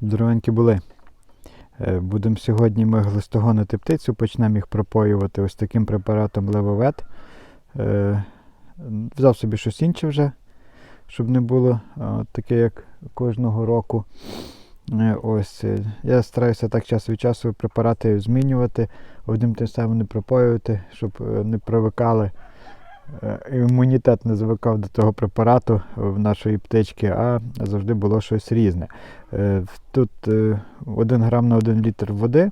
Здоровенькі були. Е, Будемо сьогодні ми глистогонити птицю, почнемо їх пропоювати ось таким препаратом левовет. Е, Взяв собі щось інше вже, щоб не було таке, як кожного року. Е, Ось, я стараюся так час від часу препарати змінювати, одним тим самим не пропоювати, щоб не привикали. Е, Імунітет не звикав до того препарату в нашої птички, а завжди було щось різне. Е, Тут е, 1 грам на 1 літр води,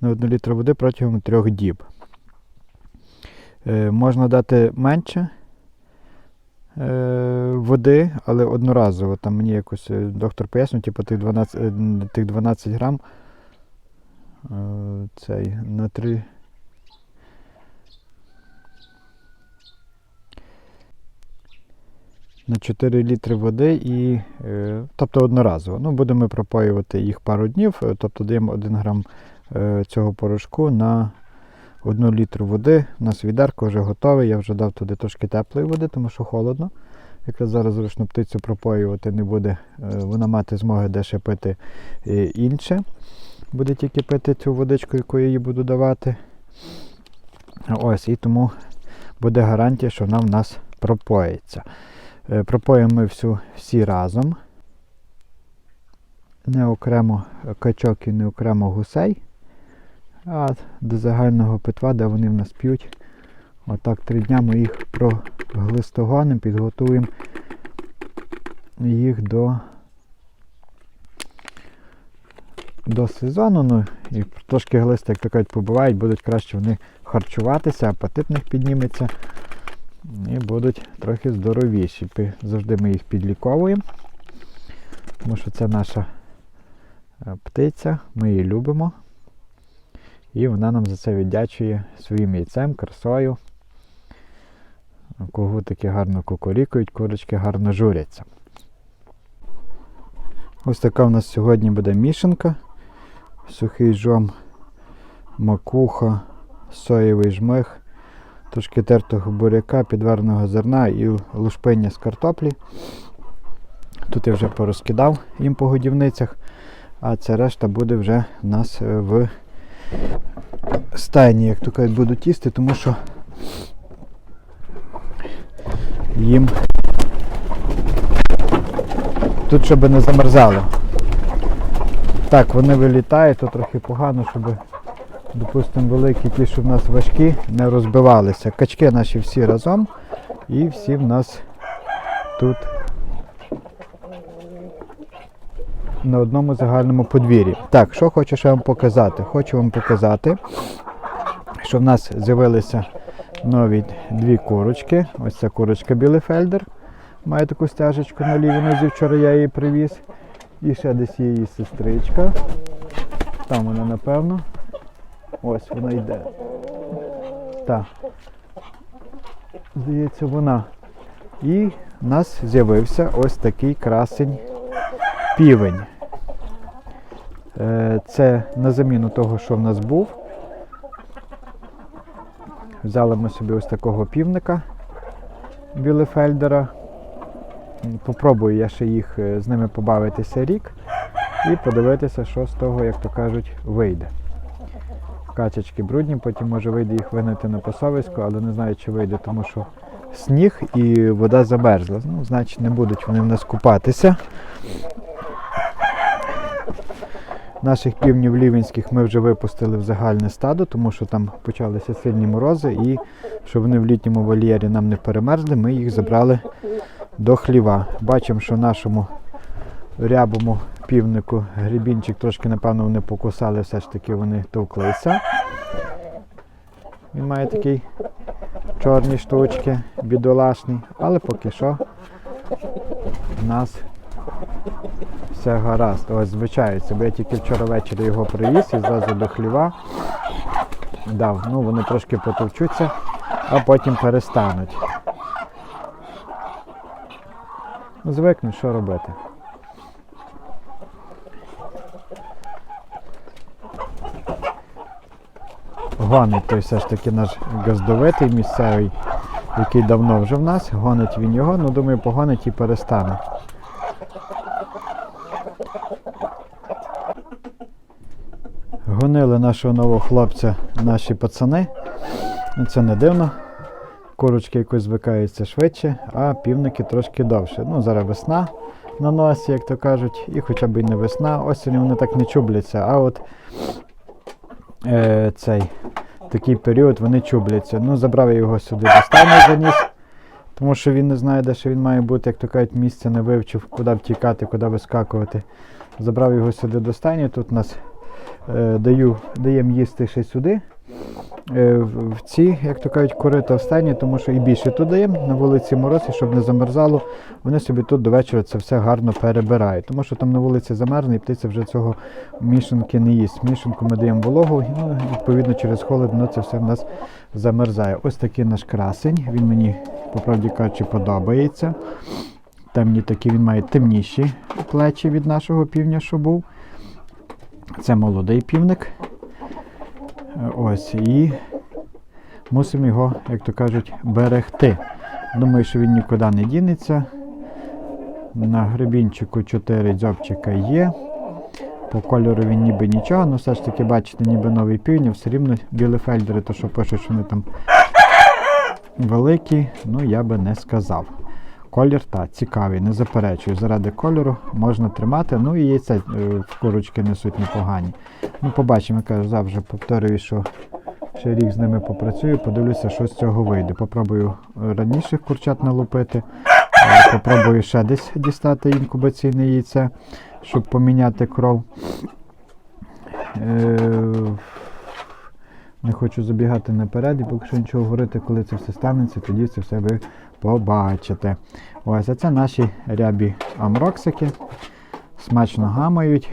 на 1 літр води протягом 3 діб. Е, Можна дати менше е, води, але одноразово. Там мені якось е, доктор пояснив, типу тих 12, е, тих 12 грам е, цей, на 3. На 4 літри води і, е, тобто одноразово. Ну, будемо пропоювати їх пару днів, е, тобто даємо 1 грам е, цього порошку на 1 літру води. У нас відерко вже готове. Я вже дав туди трошки теплої води, тому що холодно. Якраз зараз зручно птицю пропоювати не буде, вона мати змоги де пити інше. Буде тільки пити цю водичку, яку я їй буду давати. Ось, і тому буде гарантія, що вона в нас пропоїться. Е, Пропоїмо ми всю, всі разом. Не окремо качок і не окремо гусей. А до загального питва, де вони в нас п'ють. Отак три дня ми їх проглистогонимо, підготуємо їх до, до сезону. Ну, і трошки глисти, як то кажуть, побувають, будуть краще вони харчуватися, апетит них підніметься будуть трохи здоровіші. Завжди ми їх підліковуємо, тому що це наша е, птиця, ми її любимо. І вона нам за це віддячує своїм яйцем, красою. Когутики гарно кукурікують, курочки гарно журяться. Ось така в нас сьогодні буде мішанка. Сухий жом, макуха, соєвий жмих, трошки тертого буряка, підварного зерна і лушпиння з картоплі. Тут я вже порозкидав їм по годівницях, а це решта буде вже у нас е, в стайні, як то кажуть, будуть їсти, тому що їм тут, щоб не замерзало. Так, вони вилітають, то трохи погано, щоб, допустимо, великі ті, що в нас важкі, не розбивалися. Качки наші всі разом і всі в нас тут на одному загальному подвір'ї. Так, що хочу ще вам показати? Хочу вам показати, що в нас з'явилися нові дві курочки. Ось ця курочка Білефельдер. Має таку стяжечку на лівій нозі, вчора я її привіз. І ще десь є її сестричка. Там вона, напевно. Ось вона йде. Так. Здається, вона. І в нас з'явився ось такий красень півень. Е, Це на заміну того, що в нас був. Взяли ми собі ось такого півника Білефельдера. Попробую я ще їх е, з ними побавитися рік і подивитися, що з того, як то кажуть, вийде. Качечки брудні, потім може вийде їх винити на пасовисько, але не знаю, чи вийде, тому що сніг і вода замерзла. Ну, значить, не будуть вони в нас купатися. Наших півнів лівенських ми вже випустили в загальне стадо, тому що там почалися сильні морози, і щоб вони в літньому вольєрі нам не перемерзли, ми їх забрали до хліва. Бачимо, що нашому рябому півнику грибінчик трошки, напевно, вони покусали, все ж таки вони товклися. Він має такі чорні штучки, бідолашний, але поки що в нас все гаразд. Ось звичається, бо я тільки вчора ввечері його привіз і зразу до хліва дав. Ну, вони трошки потовчуться, а потім перестануть. Ну, звикну, що робити. Гонить той все ж таки наш газдовитий місцевий, який давно вже в нас. Гонить він його, ну думаю, погонить і перестане. Гонили нашого нового хлопця наші пацани. Ну, Це не дивно. Курочки якось звикаються швидше, а півники трошки довше. Ну, зараз весна на носі, як то кажуть, і хоча б і не весна, осінь вони так не чубляться. А от е, цей такий період вони чубляться. Ну, забрав я його сюди до стайні заніс, тому що він не знає, де ще він має бути, як то кажуть, місця не вивчив, куди втікати, куди вискакувати. Забрав його сюди до стайні. Тут нас е, даю, даємо їсти ще сюди. Е, в ці, як то кажуть, корита в стайні, тому що і більше даємо на вулиці мороз, і щоб не замерзало, вони собі тут до вечора це все гарно перебирають. Тому що там на вулиці замерзне і птиця вже цього мішанки не їсть. Мішанку ми даємо вологу, і ну, відповідно через холод воно це все в нас замерзає. Ось такий наш красень. Він мені, по правді кажучи, подобається. Темні такі, він має темніші плечі від нашого півня, що був. Це молодий півник. Ось і мусимо його, як то кажуть, берегти. Думаю, що він нікуди не дінеться. На гребінчику 4 дзьобчика є. По кольору він ніби нічого, але все ж таки, бачите, ніби новий півня, все рівно білефельдери, то що пишуть, що вони там великі, ну я би не сказав. Колір та цікавий, не заперечую. Заради кольору можна тримати. Ну і яйця е, в курочки несуть непогані. Ну, побачимо, я кажу, завжди повторюю, що ще рік з ними попрацюю, подивлюся, що з цього вийде. Попробую раніше курчат налупити, е, попробую ще десь дістати інкубаційне яйце, щоб поміняти кров. Е, Не хочу забігати наперед, і поки що нічого говорити, коли це все станеться, тоді це все ви побачите. Ось, а це наші рябі амроксики. Смачно гамають.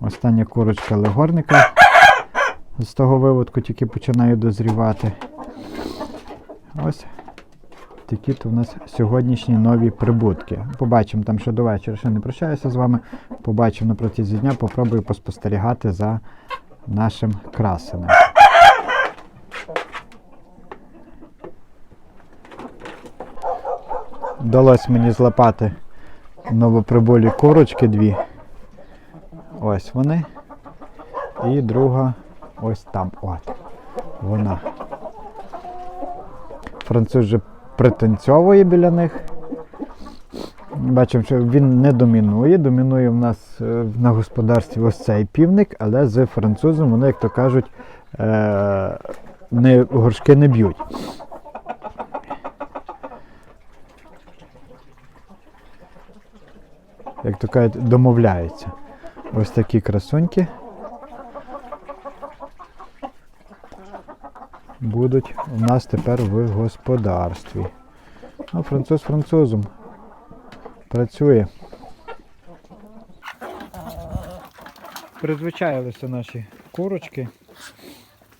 Остання курочка легорника. З того виводку тільки починає дозрівати. Ось такі то в нас сьогоднішні нові прибутки. Побачимо там ще до вечора. Ще не прощаюся з вами. Побачимо на протязі дня, попробую поспостерігати за нашим красенем. Вдалося мені злапати новоприбулі курочки дві. Ось вони. І друга ось там. От. Вона. Француз вже пританцьовує біля них. Бачимо, що він не домінує. Домінує в нас е, на господарстві ось цей півник, але з французом вони, як то кажуть, е- не, горшки не б'ють. Як то кажуть, домовляються. Ось такі красуньки. Будуть у нас тепер в господарстві. Ну, француз французом працює. Призвичаїлися наші курочки.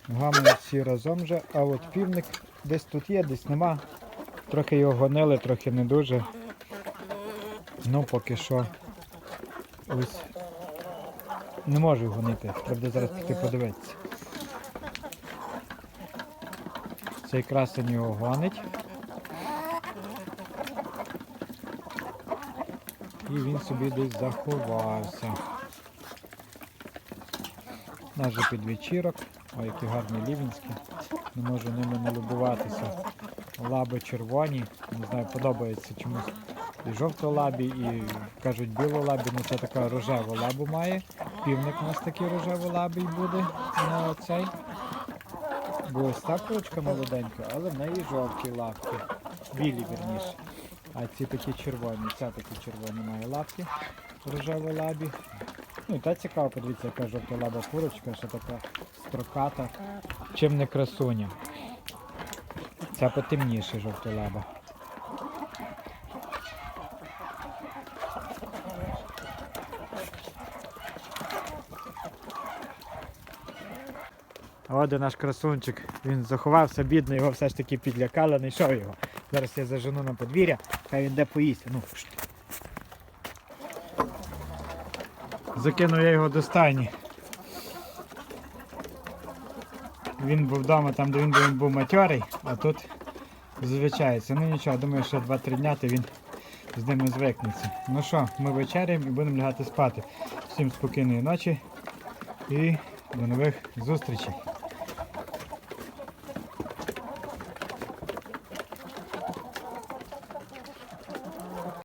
Гамують всі разом же, а от півник десь тут є, десь нема. Трохи його гонили, трохи не дуже. Ну, поки що. Ось не можу гонити. Треба зараз піти подивитися. Цей красень його гонить. І він собі десь заховався. Наш же підвечірок. Ой, які гарні лівінські. Не можу ними налюбуватися. Лаби червоні. Не знаю, подобається чомусь. І жовтолабі, і кажуть білолабі, ну це така рожева лабу має. Півник у нас такий рожеволабий буде на цей. Бо ось та курочка молоденька, але в неї жовті лапки. Білі вірніше. А ці такі червоні, ця такі червоні має лапки рожево-лабі. Ну і та цікава, подивіться, яка жовтолаба курочка, що така строката. Чим не красуня. Ця потемніше жовтолаба. А де наш красунчик. Він заховався, бідно, його все ж таки підлякали, знайшов його. Зараз я зажену на подвір'я, хай він де поїсть. Ну. Закинув я його до стайні. Він був вдома, там де він був, він був матьорий, а тут звичається. Ну нічого, думаю, що 2-3 дня то він з ними звикнеться. Ну що, ми вечеряємо і будемо лягати спати. Всім спокійної ночі і До нових зустрічей.